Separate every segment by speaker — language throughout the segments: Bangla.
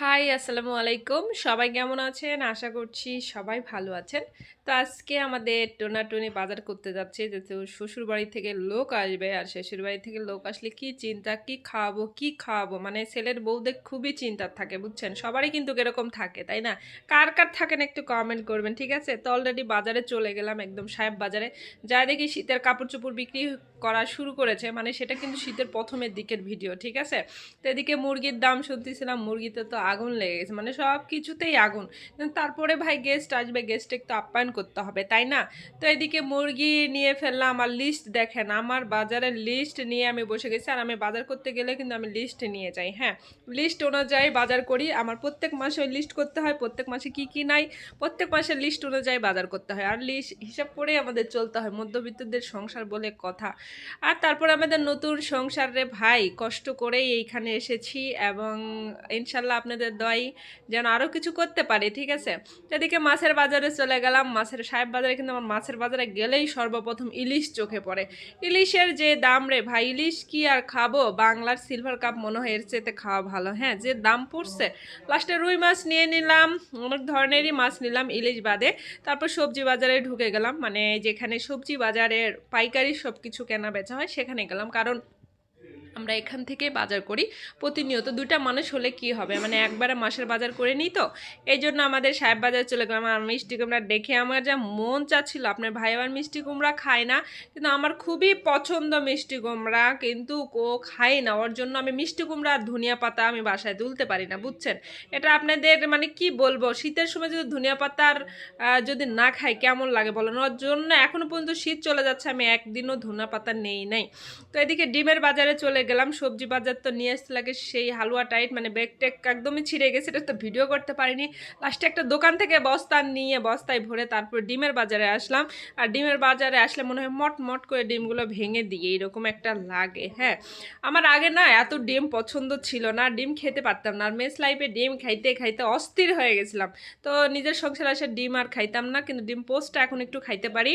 Speaker 1: হাই, আসসালামু আলাইকুম। সবাই কেমন আছেন? আশা করছি সবাই ভালো আছেন। তো আজকে আমাদের টোনাটুনি বাজার করতে যাচ্ছে, যেহেতু শ্বশুর বাড়ি থেকে লোক আসবে, আর শ্বশুর বাড়ি থেকে লোক আসলে কি চিন্তা, কি খাওয়াবো কি খাওয়াবো মানে ছেলের বউদের খুবই চিন্তা থাকে, বুঝছেন? সবারই কিন্তু এরকম থাকে, তাই না? কার কার থাকেন একটু কমেন্ট করবেন, ঠিক আছে? তো অলরেডি বাজারে চলে গেলাম একদম সাহেব বাজারে। যা দেখি শীতের কাপড় চোপড় বিক্রি করা শুরু করেছে মানে সেটা কিন্তু শীতের প্রথমের দিকের ভিডিও ঠিক আছে? তো এদিকে মুরগির দাম শুনতেছিলাম, মুরগিতে তো আগুন লেগে গেছে মানে সব কিছুতেই আগুন। তারপরে ভাই গেস্ট আসবে গেস্ট একটু আপ্যায়ন করতে হবে, তাই না? তো এদিকে মুরগি নিয়ে ফেললাম আর লিস্ট দেখেন, আমার বাজারের লিস্ট নিয়ে আমি বসে গেছি, আর আমি বাজার করতে গেলে কিন্তু আমি লিস্ট নিয়ে যাই হ্যাঁ? লিস্ট অনুযায়ী বাজার করি, আমার প্রত্যেক মাসে ওই লিস্ট করতে হয়, প্রত্যেক মাসে কি কি নাই, প্রত্যেক মাসের লিস্ট অনুযায়ী বাজার করতে হয়, আর লিস্ট হিসাব করে আমাদের চলতে হয়, মধ্যবিত্তদের সংসার বলে কথা। আর তারপর আমাদের নতুন সংসারে ভাই, কষ্ট করেই এইখানে এসেছি, এবং ইনশাল্লাহ আপনাদের দয় যেন আরও কিছু করতে পারে, ঠিক আছে? এদিকে মাছের বাজারে চলে গেলাম, মাছের সাহেব বাজারে, কিন্তু আমার মাছের বাজারে গেলেই সর্বপ্রথম ইলিশ চোখে পড়ে। ইলিশের যে দাম রে ভাই, ইলিশ কি আর খাব? বাংলার সিলভার কাপ মনে হয় এর চেয়েতে খাওয়া ভালো হ্যাঁ? যে দাম পড়ছে। লাস্টে রুই মাছ নিয়ে নিলাম, অনেক ধরনেরই মাছ নিলাম ইলিশ বাদে। তারপর সবজি বাজারে ঢুকে গেলাম মানে যেখানে সবজি বাজারের পাইকারি সব কিছু কেনা বেচা হয়, সেখানে গেলাম। কারণ আমরা এখান থেকে বাজার করি। প্রতিনিয়ত দুটা মানুষ হলে কি হবে? মানে একবারে মাসের বাজার করে নিই তো? এই জন্য আমাদের সাহেব বাজার চলে গেলাম। আর মিষ্টি কুমড়া দেখে আমার যা মন চাচ্ছিল, আপনার ভাই আবার মিষ্টি কুমড়া খায় না, কিন্তু আমার খুবই পছন্দ মিষ্টি কুমড়া, কিন্তু ও খায় না। ওর জন্য আমি মিষ্টি কুমড়া আর ধনিয়া পাতা আমি বাসায় তুলতে পারি না, বুঝছেন? এটা আপনাদের মানে কি বলব? শীতের সময় যদি ধনিয়া পাতার যদি না খাই কেমন লাগে বলেন? ওর জন্য এখনও পর্যন্ত শীত চলে যাচ্ছে, আমি একদিনও ধনিয়া পাতা নেই নাই। তো এদিকে ডিমের বাজারে চলে গেলাম, সবজি বাজার তো নিয়ে আসতে লাগে, সেই হালুয়া টাইট মানে ব্যাগ টেক একদমই ছিঁড়ে গেছে, এটা তো ভিডিও করতে পারিনি। লাস্টে একটা দোকান থেকে বস্তা নিয়ে বস্তায় ভরে তারপর ডিমের বাজারে আসলাম। আর ডিমের বাজারে আসলে মনে হয় মট মট করে ডিমগুলো ভেঙে দিয়ে এরকম একটা লাগে হ্যাঁ। আমার আগে না এত ডিম পছন্দ ছিল না ডিম খেতে পারতাম না। আর মেস লাইফে ডিম খাইতে খাইতে অস্থির হয়ে গেছিলাম। তো নিজের সংসার আসে ডিম আর খাইতাম না, কিন্তু ডিম পোস্টটা এখন একটু খাইতে পারি।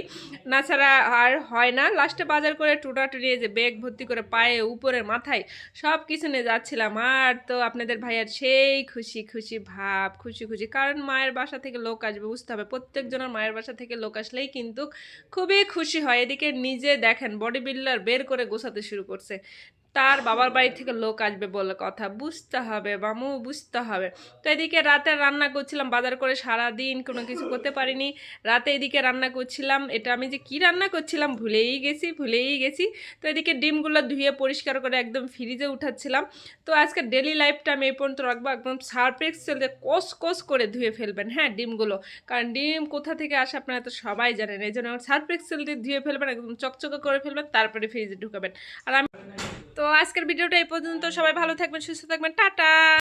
Speaker 1: না ছাড়া আর হয় না। লাস্টে বাজার করে টুটা টুরিয়ে যে ব্যাগ ভর্তি করে পায়ে উপরে মাথায় সব কিছু নিয়ে যাচ্ছিলাম। আর তো আপনাদের ভাইয়ার সেই খুশি খুশি ভাব, খুশি খুশি। কারণ মায়ের বাসা থেকে লোক আসবে, বুঝতে হবে। প্রত্যেকজনের মায়ের বাসা থেকে লোক আসলেই কিন্তু খুবই খুশি হয়। এদিকে নিজে দেখেন বডি বিল্ডার বের করে গোছাতে শুরু করছে। তার বাবার বাড়ি থেকে লোক আসবে বলে কথা। বুঝতে হবে বামু, বুঝতে হবে। তো এদিকে রাতে রান্না করছিলাম, বাজার করে সারা দিন কোনো কিছু করতে পারিনি। রাতে এদিকে রান্না করছিলাম, এটা আমি যে কি রান্না করছিলাম ভুলেই গেছি ভুলেই গেছি। তো এদিকে ডিমগুলো ধুয়ে পরিষ্কার করে একদম ফ্রিজে উঠাচ্ছিলাম। তো আজকে ডেলি লাইফটা আমি এই পর্যন্ত রাখব, একদম সারপ্রেক্স চলতে কস কস করে ধুয়ে ফেলবেন হ্যাঁ ডিমগুলো। কারণ ডিম কোথা থেকে আসে আপনারা তো সবাই জানেন এই জন্য সারপ্রেক্স চলতে ধুয়ে ফেলবেন, একদম চকচকে করে ফেলবেন, তারপরে ফ্রিজে ঢুকাবেন। আর আমি তো আজকের ভিডিওটা এই পর্যন্ত। সবাই ভালো থাকবেন সুস্থ থাকবেন। টাটা!